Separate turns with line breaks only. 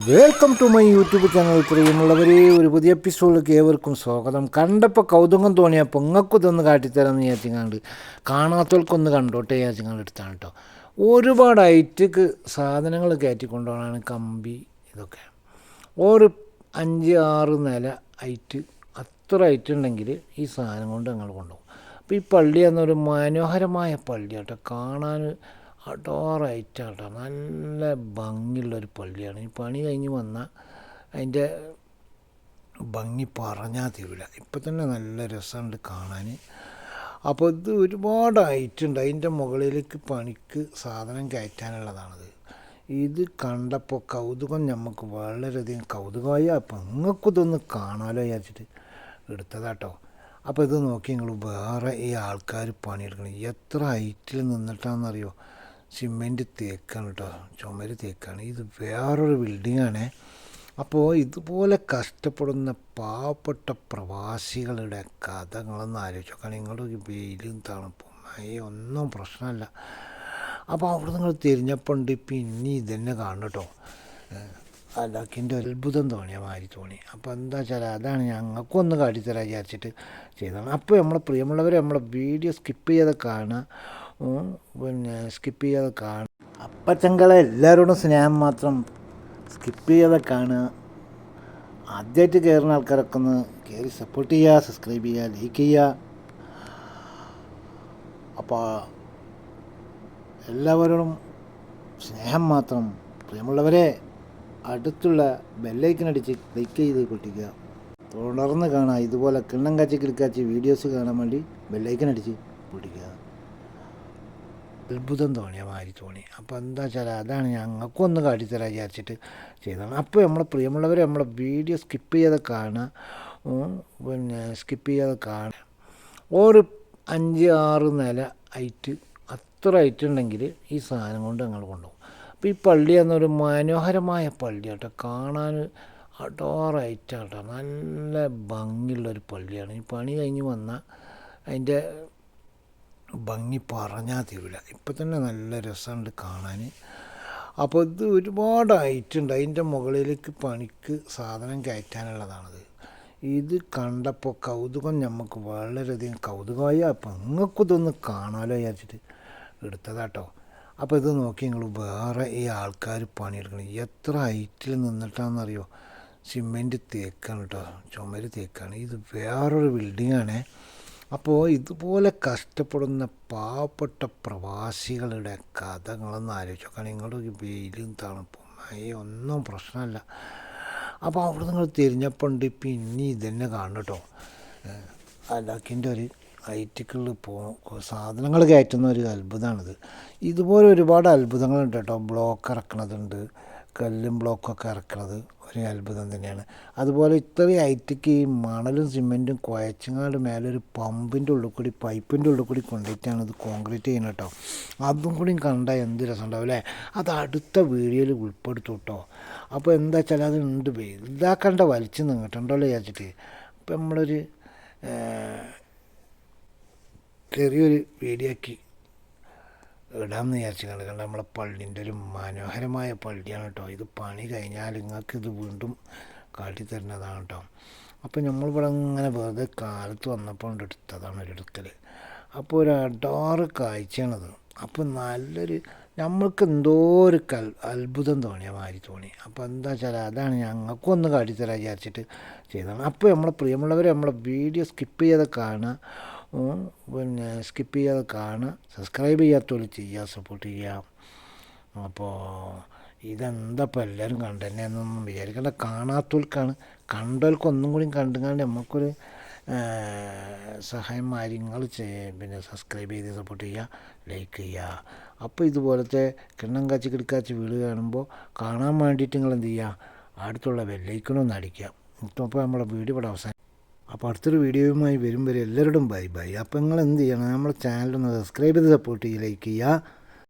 Welcome to my YouTube channel പ്രിയമുള്ളവരെ ഒരു പുതിയ എപ്പിസോഡിലേക്ക് ഏവർക്കും സ്വാഗതം. കണ്ടപ്പോൾ കൗതുകം തോന്നിയപ്പോൾ നിങ്ങൾക്ക് ഇതൊന്ന് കാട്ടിത്തരാമെന്ന് വിചാരിച്ചിങ്ങാണ്ട് കാണാത്തവർക്കൊന്ന് കണ്ടോട്ടെ വിചാരിച്ചിങ്ങാണ്ട് എടുത്താണ് കേട്ടോ ഒരുപാട് ഐറ്റക്ക് സാധനങ്ങൾ കയറ്റിക്കൊണ്ടുപോകാനാണ് കമ്പി ഇതൊക്കെ. ഒരു അഞ്ച് ആറ് നില ഐറ്റ് അത്ര ഐറ്റ് ഉണ്ടെങ്കിൽ ഈ സാധനം കൊണ്ട് ഞങ്ങൾ കൊണ്ടുപോകും. അപ്പോൾ ഈ പള്ളി എന്നൊരു മനോഹരമായ പള്ളി കേട്ടോ കാണാൻ അടോറായിട്ടാട്ടോ നല്ല ഭംഗിയുള്ളൊരു പള്ളിയാണ്. ഈ പണി കഴിഞ്ഞ് വന്നാൽ അതിന്റെ ഭംഗി പറഞ്ഞാൽ തീരില്ല ഇപ്പം തന്നെ നല്ല രസമുണ്ട് കാണാൻ. അപ്പോൾ ഇത് ഒരുപാട് ഐറ്റുണ്ട്. അതിന്റെ മുകളിലേക്ക് പണിക്ക് സാധനം കയറ്റാനുള്ളതാണത്. ഇത് കണ്ടപ്പോൾ കൗതുകം നമുക്ക് വളരെയധികം കൗതുകമായി. അപ്പം നിങ്ങൾക്ക് ഇതൊന്ന് കാണാമല്ലോ വിചാരിച്ചിട്ട് എടുത്തതാട്ടോ. അപ്പോൾ ഇത് നോക്കി നിങ്ങൾ വേറെ ഈ ആൾക്കാർ പണിയെടുക്കണം. എത്ര ഹൈറ്റിൽ നിന്നിട്ടാണെന്നറിയോ? സിമെന്റ് തേക്കാണ് കേട്ടോ ചുമര് തേക്കാണ്. ഇത് വേറൊരു ബിൽഡിങ്ങാണ്. അപ്പോൾ ഇതുപോലെ കഷ്ടപ്പെടുന്ന പാവപ്പെട്ട പ്രവാസികളുടെ കഥകളൊന്ന് ആലോചിച്ചു നോക്കാം. നിങ്ങളുടെ വെയിലും തണുപ്പും മഴയും ഒന്നും പ്രശ്നമല്ല. അപ്പോൾ അവിടെ നിങ്ങൾ തിരിഞ്ഞപ്പോണ്ട് പിന്നെ ഇതന്നെ കാണും കേട്ടോ. അതൊക്കെ അത്ഭുതം തോന്നിയ മാതിരി തോന്നി. അപ്പോൾ എന്താ വെച്ചാൽ അതാണ് ഞങ്ങൾക്കൊന്ന് കാട്ടിത്തരാൻ വിചാരിച്ചിട്ട് ചെയ്തതാണ്. അപ്പോൾ നമ്മളെ പ്രിയമുള്ളവർ നമ്മളെ വീഡിയോ സ്കിപ്പ് ചെയ്ത് കാണുക. പിന്നെ സ്കിപ്പ് ചെയ്യാതെ കാണുക അപ്പച്ചങ്കളെ എല്ലാവരോടും സ്നേഹം മാത്രം സ്കിപ്പ് ചെയ്യാതെ കാണുക. ആദ്യമായിട്ട് കയറുന്ന ആൾക്കാരൊക്കെ ഒന്ന് കയറി സപ്പോർട്ട് ചെയ്യുക സബ്സ്ക്രൈബ് ചെയ്യുക ലൈക്ക് ചെയ്യുക. അപ്പോൾ എല്ലാവരോടും സ്നേഹം മാത്രം പ്രിയമുള്ളവരെ അടുത്തുള്ള ബെല്ലൈക്കനടിച്ച് ക്ലിക്ക് ചെയ്ത് പൊട്ടിക്കുക. തുടർന്ന് കാണാം ഇതുപോലെ കിണ്ണം കാച്ചി കിളിക്കാച്ചി വീഡിയോസ് കാണാൻ വേണ്ടി ബെല്ലൈക്കനടിച്ച് പൊട്ടിക്കുക. അത്ഭുതം തോന്നിയ മാതിരി തോന്നി. അപ്പോൾ എന്താ വെച്ചാൽ അതാണ് ഞങ്ങൾക്കൊന്ന് കാട്ടിത്തരാൻ വിചാരിച്ചിട്ട് ചെയ്തതാണ്. അപ്പോൾ നമ്മളെ പ്രിയമുള്ളവരെ നമ്മളെ വീഡിയോ സ്കിപ്പ് ചെയ്യാതെ കാണുക. പിന്നെ സ്കിപ്പ് ചെയ്യാതെ കാണുക. ഒരു അഞ്ച് ആറ് നില ഐറ്റ് അത്ര ഐറ്റ് ഉണ്ടെങ്കിൽ ഈ സാധനം കൊണ്ട് ഞങ്ങൾ കൊണ്ടുപോകും. അപ്പോൾ ഈ പള്ളി എന്നൊരു മനോഹരമായ പള്ളി കേട്ടോ. കാണാൻ അടോറായിട്ടാട്ടോ നല്ല ഭംഗിയുള്ളൊരു പള്ളിയാണ്. ഈ പണി കഴിഞ്ഞ് വന്നാൽ അതിന്റെ ഭംഗി പറഞ്ഞാൽ തീരില്ല. ഇപ്പം തന്നെ നല്ല രസമുണ്ട് കാണാൻ. അപ്പോൾ ഇത് ഒരുപാട് ഐറ്റുണ്ട് അതിന്റെ മുകളിലേക്ക് പണിക്ക് സാധനം കയറ്റാനുള്ളതാണത്. ഇത് കണ്ടപ്പോൾ കൗതുകം നമുക്ക് വളരെയധികം കൗതുകമായി. അപ്പം നിങ്ങൾക്കും ഇതൊന്ന് കാണാമല്ലോ വിചാരിച്ചിട്ട് എടുത്തതാട്ടോ. അപ്പോൾ ഇത് നോക്കി നിങ്ങൾ വേറെ ഈ ആൾക്കാർ പണിയെടുക്കണം. എത്ര ഹൈറ്റിൽ നിന്നിട്ടാണെന്നറിയോ? സിമെന്റ് തേക്കാണ് കേട്ടോ. ചുമര് തേക്കാണ്. ഇത് വേറൊരു ബിൽഡിങ്ങാണ് അപ്പോൾ ഇതുപോലെ കഷ്ടപ്പെടുന്ന പാവപ്പെട്ട പ്രവാസികളുടെ കഥകളൊന്ന് ആലോചിച്ച് നോക്കാം. ഈ വെയിലും തണുപ്പും ഒന്നും പ്രശ്നമല്ല. അപ്പോൾ അവിടെ നിങ്ങൾ തിരിഞ്ഞപ്പോണ്ട് പിന്നെ ഇതന്നെ കാണും കേട്ടോ. അലാക്കിന്റെ ഒരു ഐറ്റിക്കുള്ളിൽ പോ സാധനങ്ങൾ കയറ്റുന്ന ഒരു അത്ഭുതമാണിത് ഇതുപോലെ ഒരുപാട് അത്ഭുതങ്ങളുണ്ട് കേട്ടോ. ബ്ലോക്ക് ഇറക്കണതുണ്ട്. കല്ലും ബ്ലോക്കൊക്കെ ഇറക്കുന്നത് ഒരു അത്ഭുതം തന്നെയാണ്. അതുപോലെ ഇത്രയും ഐറ്റിക്ക് ഈ മണലും സിമെന്റും കുഴച്ചങ്ങാട് മേലെ ഒരു പമ്പിന്റെ ഉള്ളിൽ കൂടി പൈപ്പിന്റെ ഉള്ളിൽ കൂടി കൊണ്ടുപോയിട്ടാണ് ഇത് കോൺക്രീറ്റ് ചെയ്യുന്നത് കേട്ടോ അതും കൂടി കണ്ടാൽ എന്ത് രസം ഉണ്ടാവും അല്ലേ? അത് അടുത്ത വീഡിയോയിൽ ഉൾപ്പെടുത്തും കേട്ടോ അപ്പോൾ എന്താ വെച്ചാൽ അത് ഉണ്ട് ഇതാക്കണ്ട വലിച്ചു നിങ്ങട്ടുണ്ടല്ലോ വിചാരിച്ചിട്ട്. അപ്പോൾ നമ്മളൊരു ചെറിയൊരു വീഡിയോ ആക്കി ഇടാമെന്ന് വിചാരിച്ചു കാരണം നമ്മളെ പള്ളീന്റെ ഒരു മനോഹരമായ പള്ളിയാണ് കേട്ടോ. ഇത് പണി കഴിഞ്ഞാൽ നിങ്ങൾക്ക് ഇത് വീണ്ടും കാട്ടിത്തരുന്നതാണ് കേട്ടോ. അപ്പോൾ നമ്മളിവിടെ ഇങ്ങനെ വെറുതെ കാലത്ത് വന്നപ്പോൾ എടുത്തതാണ് ഒരു എടുക്കൽ. അപ്പോൾ ഒരു അടാറ് കാഴ്ചയാണത്. അപ്പോൾ നല്ലൊരു നമ്മൾക്ക് എന്തോ ഒരു കൽ അത്ഭുതം തോന്നിയ മാതിരി തോന്നി. അപ്പോൾ എന്താ വെച്ചാൽ അതാണ് ഞങ്ങൾക്കും ഒന്ന് കാട്ടിത്തരാൻ വിചാരിച്ചിട്ട് ചെയ്തതാണ്. അപ്പോൾ നമ്മളെ പ്രിയമുള്ളവർ നമ്മളെ വീഡിയോ സ്കിപ്പ് ചെയ്ത് കാണുക. പിന്നെ സ്കിപ്പ് ചെയ്യാതെ കാണുക. സബ്സ്ക്രൈബ് ചെയ്യാത്തവർ ചെയ്യുക സപ്പോർട്ട് ചെയ്യുക. അപ്പോൾ ഇതെന്താ ഇപ്പോൾ എല്ലാവരും കണ്ടന്നെ എന്നൊന്നും വിചാരിക്കേണ്ട. കാണാത്തവർക്കാണ്. കണ്ടവർക്ക് ഒന്നും കൂടി കണ്ടുകൊണ്ട് നമുക്കൊരു സഹായം കാര്യങ്ങൾ ചെയ്യ പിന്നെ സബ്സ്ക്രൈബ് ചെയ്ത് സപ്പോർട്ട് ചെയ്യുക ലൈക്ക് ചെയ്യുക. അപ്പോൾ ഇതുപോലത്തെ കിണ്ണം കാച്ചി കിടക്കാച്ചി വീട് കാണുമ്പോൾ കാണാൻ വേണ്ടിയിട്ട് നിങ്ങൾ എന്ത് ചെയ്യുക? അടുത്തുള്ള ബെല്ലൈക്കണൊന്ന് അടിക്കുക. അപ്പോൾ നമ്മുടെ വീട് ഇവിടെ അവസാനം അപ്പോൾ അടുത്തൊരു വീഡിയോയുമായി വരും വരെ എല്ലാവരോടും ബൈ ബൈ. അപ്പോൾ നിങ്ങൾ എന്ത് ചെയ്യണം? നമ്മുടെ ചാനലൊന്ന് സബ്സ്ക്രൈബ് ചെയ്ത് സപ്പോർട്ട് ചെയ്യുക ലൈക്ക് ചെയ്യുക.